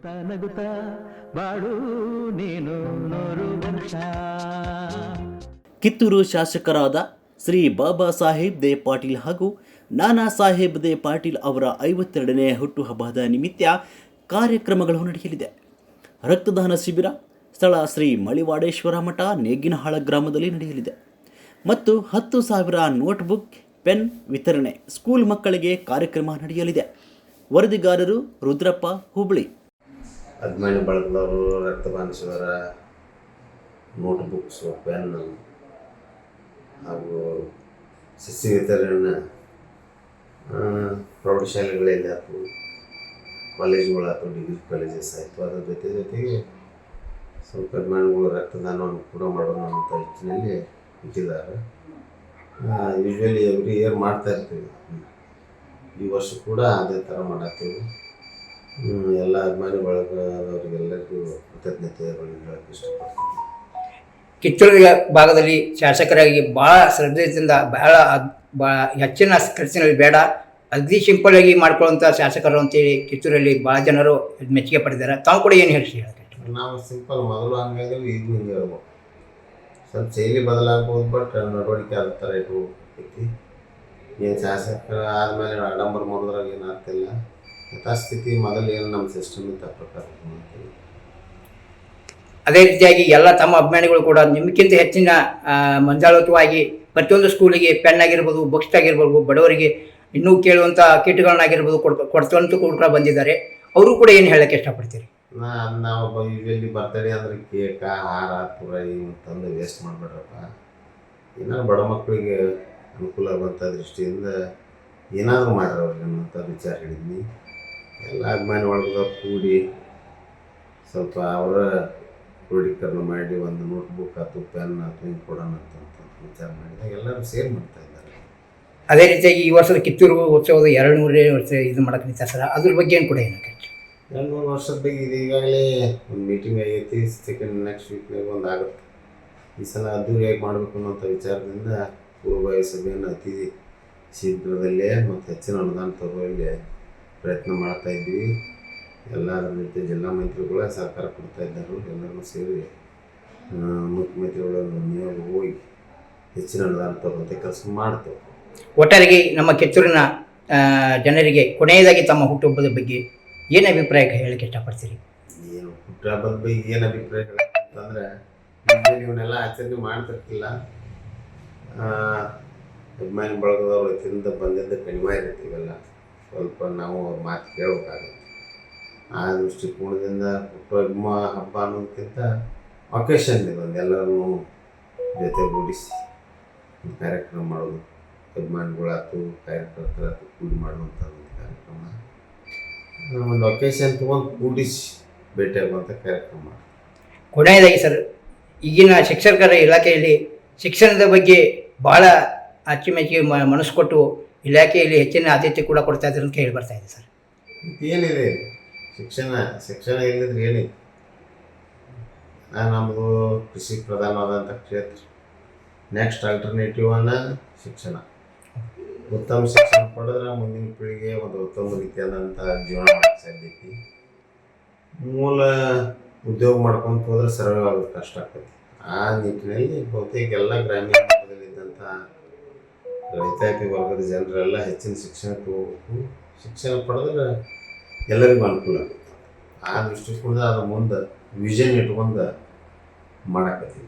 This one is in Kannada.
ನಗುತ್ತಾ ನಗುತ್ತಾ ಬಾಳು ನೀನು ನೂರು ಕಿತ್ತೂರು ಶಾಸಕರಾದ ಶ್ರೀ ಬಾಬಾ ಸಾಹೇಬ್ ದೇ ಪಾಟೀಲ್ ಹಾಗೂ ನಾನಾ ಸಾಹೇಬ್ ದೇ ಪಾಟೀಲ್ ಅವರ ಐವತ್ತೆರಡನೇ ಹುಟ್ಟುಹಬ್ಬದ ನಿಮಿತ್ತ ಕಾರ್ಯಕ್ರಮಗಳು ನಡೆಯಲಿದೆ. ರಕ್ತದಾನ ಶಿಬಿರ ಸ್ಥಳ ಶ್ರೀ ಮಳಿವಾಡೇಶ್ವರ ಮಠ ನೇಗಿನಹಾಳ ಗ್ರಾಮದಲ್ಲಿ ನಡೆಯಲಿದೆ. ಮತ್ತು ಹತ್ತು ಸಾವಿರ ನೋಟ್ಬುಕ್, ಪೆನ್ ವಿತರಣೆ, ಸ್ಕೂಲ್ ಮಕ್ಕಳಿಗೆ ಕಾರ್ಯಕ್ರಮ ನಡೆಯಲಿದೆ. ವರದಿಗಾರರು ರುದ್ರಪ್ಪ ಹುಬ್ಳಿ. ಅಭಿಮಾನಿ ಬಳಗದವರು ರಕ್ತದಾನ ಶಿಬಿರ ನೋಟ್ ಬುಕ್ಸು ಪೆನ್ ಹಾಗೂ ಆ, ಪ್ರೌಢಶಾಲೆಗಳಲ್ಲಿ ಆಯ್ತು ಕಾಲೇಜುಗಳಾಯ್ತು ಡಿಗ್ರಿ ಕಾಲೇಜಸ್ ಆಯಿತು. ಅದರ ಜೊತೆ ಜೊತೆಗೆ ಸ್ವಲ್ಪ ಅಭಿಮಾನಿಗಳು ರಕ್ತದಾನವನ್ನು ಕೂಡ ಮಾಡೋಣ ಅಂತ ಹೆಚ್ಚಿನಲ್ಲಿ ಇಟ್ಟಿದ್ದಾರೆ. ಯೂಶ್ವಲಿ ಎವ್ರಿ ಇಯರ್ ಮಾಡ್ತಾ ಇರ್ತೀವಿ. ಈ ವರ್ಷ ಕೂಡ ಅದೇ ಥರ ಮಾಡತ್ತೀವಿ. ಎಲ್ಲ ಅಭಿಮಾನಿ ಬಳಗದವರಿಗೆಲ್ಲರಿಗೂ ಕೃತಜ್ಞತೆಗಳನ್ನು ಹೇಳಕ್ಕೆ ಇಷ್ಟಪಡ್ತೀನಿ. ಕಿತ್ತೂರು ಭಾಗದಲ್ಲಿ ಶಾಸಕರಾಗಿ ಭಾಳ ಶ್ರದ್ಧೆಯಿಂದ ಭಾಳ ಭಾಳ ಹೆಚ್ಚಿನ ಖರ್ಚಿನಲ್ಲಿ ಬೇಡ. ಅಗ್ದಿ ಸಿಂಪಲ್ ಆಗಿ ಮಾಡ್ಕೊಳ್ಳುವಂಥ ಶಾಸಕರು ಅಂತೇಳಿ ಕಿತ್ತೂರಲ್ಲಿ ಭಾಳ ಜನರು ಮೆಚ್ಚುಗೆ ಪಡೆದಿದ್ದಾರೆ. ತಾವು ಕೂಡ ಏನು ಹೇಳ್ತೀರಿ ನಾವು ಸಿಂಪಲ್ ಮೊದಲು ಹಂಗಾದೇವು ಈಗ ಹಿಂಗೆ ಸ್ವಲ್ಪ ಶೈಲಿ ಬದಲಾಗ್ಬೋದು ಬಟ್ ನಡವಳಿಕೆ ಅದ ಥರ ಇಟ್ಕೋಬೇಕೈತಿ ಏನು ಶಾಸಕರ ಆದಮೇಲೆ ಆಡಂಬರ ಮಾಡೋದ್ರಾಗ ಏನು ಆಗ್ತಿಲ್ಲ ಯಥಾಸ್ಥಿತಿ ಮೊದಲು ಏನು ನಮ್ಮ ಸಿಸ್ಟಮ್ ಇತ್ತು ಆ ಪ್ರಕಾರ ಮಾಡ್ತೀವಿ. ಅದೇ ರೀತಿಯಾಗಿ ಎಲ್ಲ ತಮ್ಮ ಅಭಿಮಾನಿಗಳು ಕೂಡ ನಿಮಗಿಂತ ಹೆಚ್ಚಿನ ಮಂಜಾಳತ್ವವಾಗಿ ಪ್ರತಿಯೊಂದು ಸ್ಕೂಲಿಗೆ ಪೆನ್ ಆಗಿರ್ಬೋದು ಬುಕ್ಸ್ ಆಗಿರ್ಬೋದು ಬಡವರಿಗೆ ಇನ್ನೂ ಕೇಳುವಂಥ ಕಿಟ್ಗಳನ್ನಾಗಿರ್ಬೋದು ಕೊಡ್ ಕೊಡ್ತಂತೂ ಕೂಡ ಬಂದಿದ್ದಾರೆ. ಅವರು ಕೂಡ ಏನು ಹೇಳಕ್ಕೆ ಇಷ್ಟಪಡ್ತೀರಿ? ನಾವು ಇಲ್ಲಿ ಬರ್ತಡೇ ಅಂದ್ರೆ ಕೇಕ ಹಾರ ಪೂರ ತಂದು ವೇಸ್ಟ್ ಮಾಡಬೇಡ್ರಪ್ಪ ಏನಾದ್ರು ಬಡ ಮಕ್ಕಳಿಗೆ ಅನುಕೂಲ ಆಗುವಂಥ ದೃಷ್ಟಿಯಿಂದ ಏನಾದರೂ ಮಾಡ್ರಿ ಅವ್ರಿಗೆ ಅನ್ನೋಂಥ ವಿಚಾರ ಹೇಳಿದ್ನಿ. ಎಲ್ಲ ಅಭಿಮಾನಿ ಒಳಗೆ ಕೂಡಿ ಸ್ವಲ್ಪ ಅವರ ಕ್ರೋಢೀಕರಣ ಮಾಡಿ ಒಂದು ನೋಟ್ಬುಕ್ ಅಥವಾ ಪೆನ್ ಆಯ್ತು ಹಿಂಗೆ ಕೊಡೋಣ ಅಂತ ವಿಚಾರ ಮಾಡಿದಾಗ ಎಲ್ಲರೂ ಸೇರ್ ಮಾಡ್ತಾ ಇದ್ದಾರೆ. ಅದೇ ರೀತಿಯಾಗಿ ಈ ವರ್ಷದ ಕಿತ್ತೂರು ಉತ್ಸವದ ಎರಡು ನೂರನೇ ವರ್ಷ ಇದು ಮಾಡಕ್ಕೆ ವಿಚಾರ ಸರ್ ಅದ್ರ ಬಗ್ಗೆ ಏನು ಕೂಡ ಏನು ಎರಡು ಮೂರು ವರ್ಷದ ಬಗ್ಗೆ ಇದು ಈಗಾಗಲೇ ಒಂದು ಮೀಟಿಂಗ್ ಆಗೈತಿ ಸೆಕೆಂಡ್ ನೆಕ್ಸ್ಟ್ ವೀಕ್ನಾಗ ಒಂದು ಆಗುತ್ತೆ. ಈ ಸಲ ಅದ್ದೂರಿಯಾಗಿ ಮಾಡಬೇಕು ಅನ್ನೋಂಥ ವಿಚಾರದಿಂದ ಪೂರ್ವಭಾವಿ ಸಭೆಯನ್ನು ಅತಿ ಶೀಘ್ರದಲ್ಲೇ ಮತ್ತು ಹೆಚ್ಚಿನ ಅನುದಾನ ತಗೊಳ್ಳಿ ಪ್ರಯತ್ನ ಮಾಡ್ತಾ ಇದ್ವಿ ಎಲ್ಲರ ಜೊತೆ ಜಿಲ್ಲಾ ಮಂತ್ರಿಗಳ ಸಹಕಾರ ಕೊಡ್ತಾ ಇದ್ದರು. ಎಲ್ಲರೂ ಸೇರಿ ಮುಖ್ಯಮಂತ್ರಿಗಳು ನಿಯೋಗ ಹೋಗಿ ಹೆಚ್ಚಿನ ಅನುದಾನ ತಗೊಳ್ಳುವಂತೆ ಕೆಲಸ ಮಾಡ್ತೇವೆ. ಒಟ್ಟಾರೆಗೆ ನಮ್ಮ ಕಿತ್ತೂರಿನ ಜನರಿಗೆ ಕೊನೆಯದಾಗಿ ತಮ್ಮ ಹುಟ್ಟುಹಬ್ಬದ ಬಗ್ಗೆ ಏನು ಅಭಿಪ್ರಾಯ ಹೇಳಕ್ಕೆ ಇಷ್ಟಪಡ್ತೀರಿ? ಏನು ಹುಟ್ಟುಹಬ್ಬದ ಬಗ್ಗೆ ಏನು ಅಭಿಪ್ರಾಯ ಅಂತಂದ್ರೆ ಇವನ್ನೆಲ್ಲ ಆಚರಣೆ ಮಾಡ್ತಿರ್ತಿಲ್ಲ. ಅಭಿಮಾನಿ ಬಳಗದವ್ರ ತಿಂದ ಬಂದಿದ್ದ ಕಡಿಮೆ ಇರ್ತೀವಲ್ಲ ಇವೆಲ್ಲ. ಸ್ವಲ್ಪ ನಾವು ಮಾತು ಕೇಳಬೇಕಾಗುತ್ತೆ ಆ ದೃಷ್ಟಿಕೋನದಿಂದ ಹುಟ್ಟುಹಬ್ಬ ಹಬ್ಬ ಅನ್ನೋದಕ್ಕಿಂತ ಇದೊಂದು ಎಲ್ಲರೂ ಜೊತೆಗೂಡಿಸಿ ಒಂದು ಕಾರ್ಯಕ್ರಮ ಮಾಡೋದು ಅಭಿಮಾನಿಗಳಾಯ್ತು ಕಾರ್ಯಕರ್ತರಾಯ್ತು ಕೂಡಿ ಮಾಡುವಂಥ ಒಂದು ಕಾರ್ಯಕ್ರಮ. ಒಂದು ಒಕೇಶನ್ ತೊಗೊಂಡು ಕೂಡಿಸಿ ಭೇಟಿ ಆಗುವಂಥ ಕಾರ್ಯಕ್ರಮ. ಕೊನೆಯದಾಗಿ ಸರ್, ಈಗಿನ ಶಿಕ್ಷಕರ ಇಲಾಖೆಯಲ್ಲಿ ಶಿಕ್ಷಣದ ಬಗ್ಗೆ ಭಾಳ ಅಚ್ಚುಮೆಚ್ಚಿಗೆ ಮನಸ್ಸು ಕೊಟ್ಟು ಇಲಾಖೆಯಲ್ಲಿ ಹೆಚ್ಚಿನ ಆದ್ಯತೆ ಕೂಡ ಕೊಡ್ತಾ ಇದ್ದಾರೆ ಅಂತ ಹೇಳಿ ಬರ್ತಾ ಇದೆ ಸರ್. ಏನಿದೆ? ಶಿಕ್ಷಣ ಶಿಕ್ಷಣ ಇಲ್ಲದ್ರೆ ಆ, ನಮ್ಮದು ಕೃಷಿ ಪ್ರಧಾನವಾದಂಥ ಕ್ಷೇತ್ರ. ನೆಕ್ಸ್ಟ್ ಆಲ್ಟರ್ನೇಟಿವ್ ಅನ್ನ ಶಿಕ್ಷಣ. ಉತ್ತಮ ಶಿಕ್ಷಣ ಪಡೆದ್ರೆ ಮುಂದಿನ ಪೀಳಿಗೆ ಒಂದು ಉತ್ತಮ ರೀತಿಯಾದಂಥ ಜೀವನ ಮಾಡಕ್ಕೆ ಸಾಧ್ಯತೆ ಮೂಲ ಉದ್ಯೋಗ ಮಾಡ್ಕೊಂತ ಹೋದ್ರೆ ಸರ್ವೇ ಆಗೋದು ಕಷ್ಟ ಆಗ್ತೈತಿ. ಆ ನಿಟ್ಟಿನಲ್ಲಿ ಬಹುತೇಕ ಎಲ್ಲ ಗ್ರಾಮೀಣ ಭಾಗದಲ್ಲಿದ್ದಂಥ ರೈತಾಪಿ ವರ್ಗದ ಜನರೆಲ್ಲ ಹೆಚ್ಚಿನ ಶಿಕ್ಷಣಕ್ಕೆ ಹೋಗ್ಬೇಕು ಶಿಕ್ಷಣ ಪಡೆದ್ರೆ ಎಲ್ಲರಿಗೂ ಅನುಕೂಲ ಆಗುತ್ತೆ. ಆ ದೃಷ್ಟಿಕೋನದ ಅದು ಮುಂದೆ ವಿಷನ್ ಇಟ್ಕೊಂಡು ಮಾಡಕತ್ತೀವಿ